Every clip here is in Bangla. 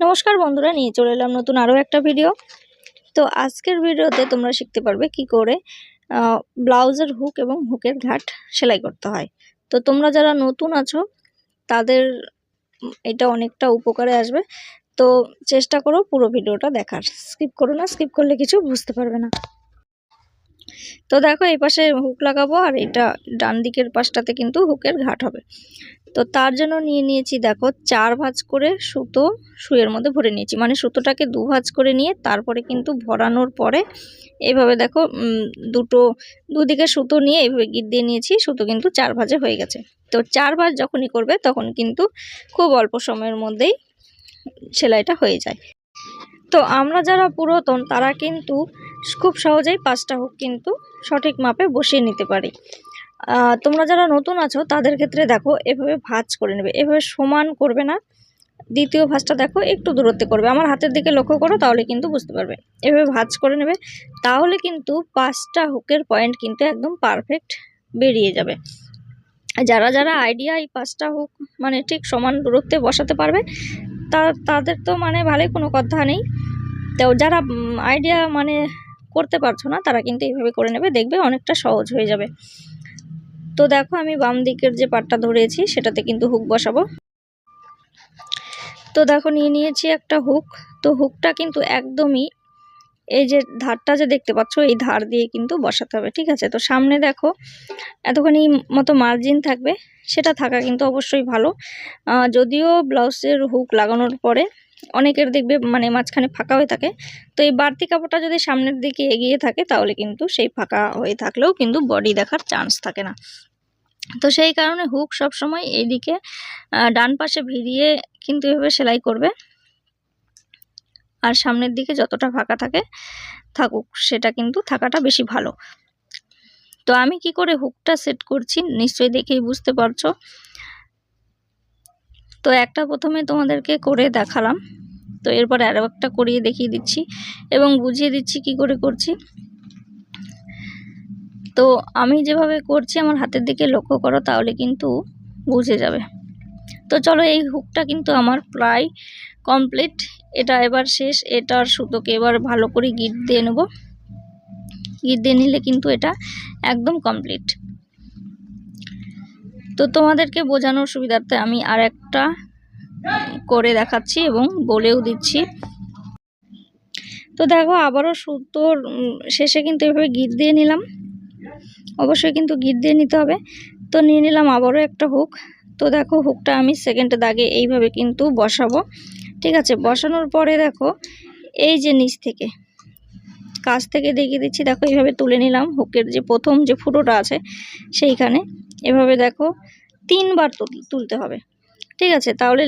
নমস্কার বন্ধুরা, নিয়ে চলে এলাম নতুন আরও একটা ভিডিও তো আজকের ভিডিওতে তোমরা শিখতে পারবে কি করে ব্লাউজের হুক এবং হুকের ঘাট সেলাই করতে হয়। তো তোমরা যারা নতুন আছো, তাদের এটা অনেকটা উপকারে আসবে। তো চেষ্টা করো পুরো ভিডিওটা দেখার। স্কিপ করো না স্কিপ করলে কিছু বুঝতে পারবে না। তো দেখো এই পাশে হুক লাগাবো আর এটা ডান দিকের পাশটাতে কিন্তু হুকের ঘাট হবে। তো তার জন্য নিয়ে নিয়েছি দেখো চার ভাঁজ করে সুতো সুইয়ের মধ্যে ভরে নিয়েছি। মানে সুতোটাকে দু ভাঁজ করে নিয়ে তারপরে কিন্তু ভরানোর পরে এইভাবে দেখো দুটো, দুদিকে সুতো নিয়ে এইভাবে গিট দিয়ে নিয়েছি, সুতো কিন্তু চার ভাঁজে হয়ে গেছে। তো চার ভাঁজ যখনই করবে তখন কিন্তু খুব অল্প সময়ের মধ্যেই সেলাইটা হয়ে যায়। তো আমরা যারা পুরাতন তারা কিন্তু খুব সহজেই পাঁচটা হুক কিন্তু সঠিক মাপে বসিয়ে নিতে পারি। তোমরা যারা নতুন আছো, তাদের ক্ষেত্রে দেখো, এভাবে ভাঁজ করে নেবে। এভাবে সমান করবে না। দ্বিতীয় ভাঁজটা দেখো, একটু দূরত্বে করবে। আমার হাতের দিকে লক্ষ্য করো, তাহলে কিন্তু বুঝতে পারবে। এভাবে ভাঁজ করে নেবে, তাহলে কিন্তু পাঁচটা হুকের পয়েন্ট কিন্তু একদম পারফেক্ট বেরিয়ে যাবে। যারা যারা আইডিয়া এই পাঁচটা হুক মানে ঠিক সমান দূরত্বে বসাতে পারবে, তা, তাদের তো মানে ভালোই কোনো কথা নেই। তো যারা আইডিয়া মানে করতে পারছ না, তারা কিন্তু এইভাবে করে নেবে, দেখবে অনেকটা সহজ হয়ে যাবে। তো দেখো আমি বাম দিকের যে পাটটা ধরেছি, সেটাতে কিন্তু হুক বসাবো। তো দেখো নিয়ে নিয়েছি একটা হুক। তো হুকটা কিন্তু একদমই এই যে ধারটা যে দেখতে পাচ্ছ, এই ধার দিয়ে কিন্তু বসাতে হবে, ঠিক আছে? তো সামনে দেখো, এতখানি মতো মার্জিন থাকবে, সেটা থাকা কিন্তু অবশ্যই ভালো। যদিও ব্লাউজের হুক লাগানোর পরে অনেকের দেখবে মানে মাঝখানে ফাঁকা হয়ে থাকে, তো এই বাড়তি কাপড়টা যদি সামনের দিকে এগিয়ে থাকে, তাহলে কিন্তু সেই ফাঁকা হয়ে থাকলেও কিন্তু বডি দেখার চান্স থাকে না। তো সেই কারণে হুক সব সময় এইদিকে ডান পাশে ভিড়িয়ে কিন্তু এভাবে সেলাই করবে। আর সামনের দিকে যতটা ফাঁকা থাকে, থাকুক, সেটা কিন্তু থাকাটা বেশি ভালো। তো আমি কি করে হুকটা সেট করছি, নিশ্চয়ই দেখেই বুঝতে পারছ। তো একটা প্রথমে তোমাদেরকে করে দেখালাম। তো এরপরে আরও একটা করিয়ে দেখিয়ে দিচ্ছি এবং বুঝিয়ে দিচ্ছি কি করে করছি। তো আমি যেভাবে করছি, আমার হাতের দিকে লক্ষ্য করো, তাহলে কিন্তু বুঝে যাবে। তো চলো এই হুকটা কিন্তু আমার প্রায় কমপ্লিট এটা এবার শেষ এটার সুতোকে এবার ভালো করে গিট দিয়ে নেব। গিট দিয়ে নিলে কিন্তু এটা একদম কমপ্লিট তো তোমাদেরকে বোঝানোর সুবিধার্থে আমি আর একটা করে দেখাচ্ছি এবং বলেও দিচ্ছি। তো দেখো, আবারও সুতোর শেষে কিন্তু এভাবে গিট দিয়ে নিলাম। অবশ্যই কিন্তু গিট দিয়ে নিতে হবে। তো নিয়ে নিলাম আবারও একটা হুক তো দেখো হুকটা আমি সেকেন্ড দাগে এইভাবে কিন্তু বসাবো। ঠিক আছে বসানোর পরে দেখো এই যে নিচ থেকে কাছ থেকে দেখিয়ে দিচ্ছি দেখো এইভাবে তুলে নিলাম হুকের যে প্রথম যে ফুটোটা আছে সেইখানে। এভাবে দেখো তিনবার তুল- তুলতে হবে। ঠিক আছে তাহলে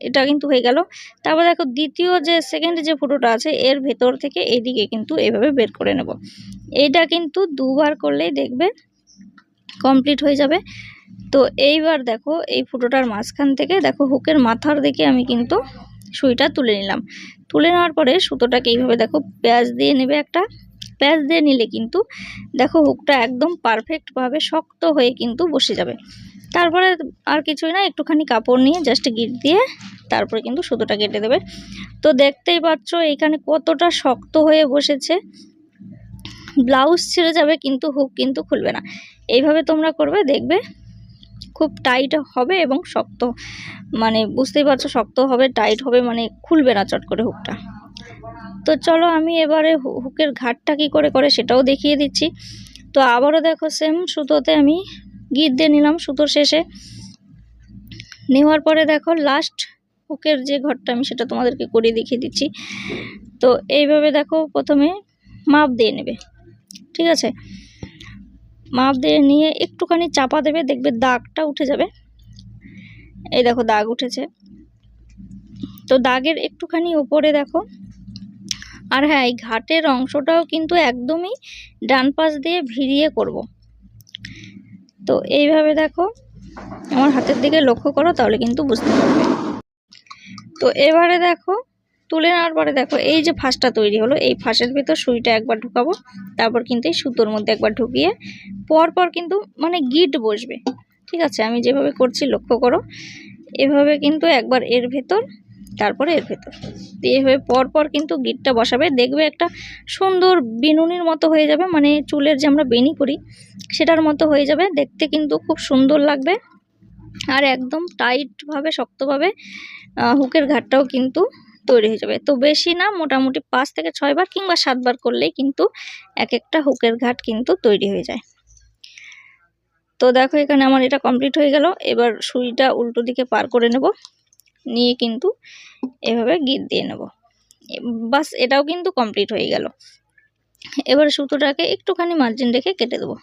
এটা কিন্তু হয়ে গেল। তারপর দেখো দ্বিতীয় যে সেকেন্ড যে ফুটোটা আছে এর ভেতর থেকে এদিকে কিন্তু এইভাবে বের করে নেব। এইটা কিন্তু দুবার করলেই দেখবে কমপ্লিট হয়ে যাবে। তো এইবার দেখো এই ফুটোটার মাঝখান থেকে দেখো হুকের মাথার দিকে আমি কিন্তু সুইটা তুলে নিলাম। তুলে নেওয়ার পরে সুতোটাকে এইভাবে দেখো প্যাঁচ দিয়ে নেবে একটা। প্যাঁচ দিয়ে নিলে কিন্তু দেখো হুকটা একদম পারফেক্টভাবে শক্ত হয়ে কিন্তু বসে যাবে। তারপরে আর কিছুই না, একটুখানি কাপড় নিয়ে জাস্ট গিট দিয়ে তারপরে কিন্তু সুতোটা কেটে দেবে। তো দেখতেই পাচ্ছ এখানে কতটা শক্ত হয়ে বসেছে। ব্লাউজ ছিঁড়ে যাবে কিন্তু হুক কিন্তু খুলবে না। এইভাবে তোমরা করবে, দেখবে খুব টাইট হবে এবং শক্ত মানে বুঝতেই পারছ শক্ত হবে টাইট হবে মানে খুলবে না চট করে হুকটা তো চলো আমি এবারে হুকের ঘাটটা কি করে করে সেটাও দেখিয়ে দিচ্ছি। তো আবারও দেখো সেম সুতোতে আমি গিট দিয়ে নিলাম সুতোর শেষে। নেওয়ার পরে দেখো লাস্ট হুকের যে ঘরটা আমি সেটা তোমাদেরকে করিয়ে দেখিয়ে দিচ্ছি। তো এইভাবে দেখো প্রথমে মাপ দিয়ে নেবে, ঠিক আছে? মাপ দিয়ে নিয়ে একটুখানি চাপা দেবে, দেখবে দাগটা উঠে যাবে। এই দেখো, দাগ উঠেছে। তো দাগের একটুখানি উপরে দেখো। আর হ্যাঁ এই ঘাটের অংশটাও কিন্তু একদমই ডান পাশ দিয়ে ভিড়িয়ে করব। তো এইভাবে দেখো, আমার হাতের দিকে লক্ষ্য করো, তাহলে কিন্তু বুঝতে পারবে। তো এবারে দেখো তুলে নেওয়ার পরে দেখো, এই যে ফাঁসটা তৈরি হলো, এই ফাঁসের ভিতর সুইটা একবার ঢুকাবো, তারপর কিন্তু এই সুতোর মধ্যে একবার ঢুকিয়ে পর পর কিন্তু মানে গিট বসবে, ঠিক আছে? আমি যেভাবে করছি লক্ষ্য করো, এভাবে কিন্তু একবার এর ভেতর, তারপরে এর ভেতর। তো এইভাবে পরপর কিন্তু গিটটা বসাবে, দেখবে একটা সুন্দর বিনুনির মতো হয়ে যাবে মানে চুলের যে আমরা বেনি করি সেটার মতো হয়ে যাবে, দেখতে কিন্তু খুব সুন্দর লাগবে, আর একদম টাইটভাবে শক্তভাবে হুকের ঘাটটাও কিন্তু তৈরি হয়ে যাবে। তো বেশি না, মোটামুটি পাঁচ থেকে ছয়বার কিংবা সাতবার করলেই কিন্তু এক একটা হুকের ঘাট কিন্তু তৈরি হয়ে যায়। তো দেখো এখানে আমার এটা কমপ্লিট হয়ে গেল। এবার সুইটা উল্টো দিকে পার করে নেব। নিয়ে কিন্তু এভাবে গিট দিয়ে নেব। বাস এটাও কিন্তু কমপ্লিট হয়ে গেল। এবার সুতোটাকে একটুখানি মার্জিন রেখে কেটে দেবো।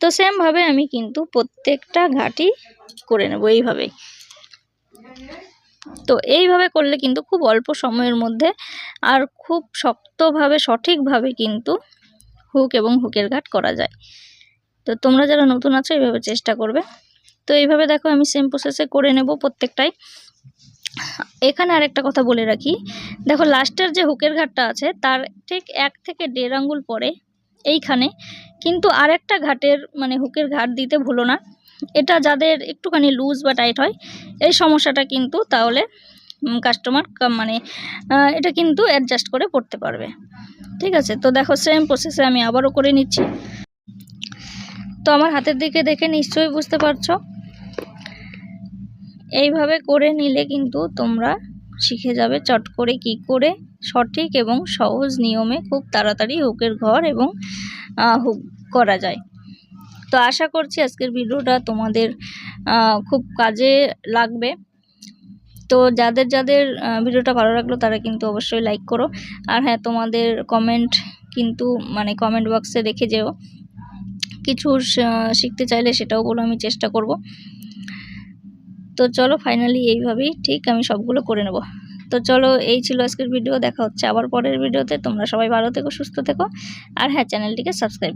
তো সেমভাবে আমি কিন্তু প্রত্যেকটা ঘাটি করে নেব এইভাবেই। তো এইভাবে করলে কিন্তু খুব অল্প সময়ের মধ্যে আর খুব শক্তভাবে, সঠিকভাবে কিন্তু হুক এবং হুকের ঘাট করা যায়। তো তোমরা যারা নতুন আছো, এইভাবে চেষ্টা করবে। তো এইভাবে দেখো আমি সেম প্রসেসে করে নেব প্রত্যেকটাই। এখানে আরেকটা কথা বলে রাখি। দেখো লাস্টের যে হুকের ঘাটটা আছে, তার ঠিক এক থেকে দেড় আঙ্গুল পরে এইখানে কিন্তু আরেকটা ঘাটের মানে হুকের ঘাট দিতে ভুলো না। এটা যাদের একটুখানি লুজ বা টাইট হয়, এই সমস্যাটা কিন্তু তাহলে কাস্টমার মানে এটা কিন্তু অ্যাডজাস্ট করে পড়তে পারবে। ঠিক আছে? তো দেখো সেম প্রসেসে আমি আবারও করে নিচ্ছি। তো আমার হাতের দিকে দেখে নিশ্চয়ই বুঝতে পারছ। এইভাবে করে নিলে কিন্তু তোমরা শিখে যাবে চট করে কি করে সঠিক এবং সহজ নিয়মে খুব তাড়াতাড়ি হুকের ঘর এবং হুক করা যায়। তো আশা করছি আজকের ভিডিওটা তোমাদের খুব কাজে লাগবে। তো যাদের যাদের ভিডিওটা ভালো লাগল তারা কিন্তু অবশ্যই লাইক করো। আর হ্যাঁ তোমাদের কমেন্ট কিন্তু মানে কমেন্ট বক্সে রেখে যেও। কিছু শিখতে চাইলে সেটাও বলো, আমি চেষ্টা করব। তো চলো ফাইনালি এইভাবেই ঠিক আমি সবগুলো করে নেব। তো চলো, এই ছিল আজকের ভিডিও দেখা হচ্ছে আবার পরের ভিডিওতে তোমরা সবাই ভালো থেকো, সুস্থ থেকো। আর হ্যাঁ চ্যানেলটিকে সাবস্ক্রাইব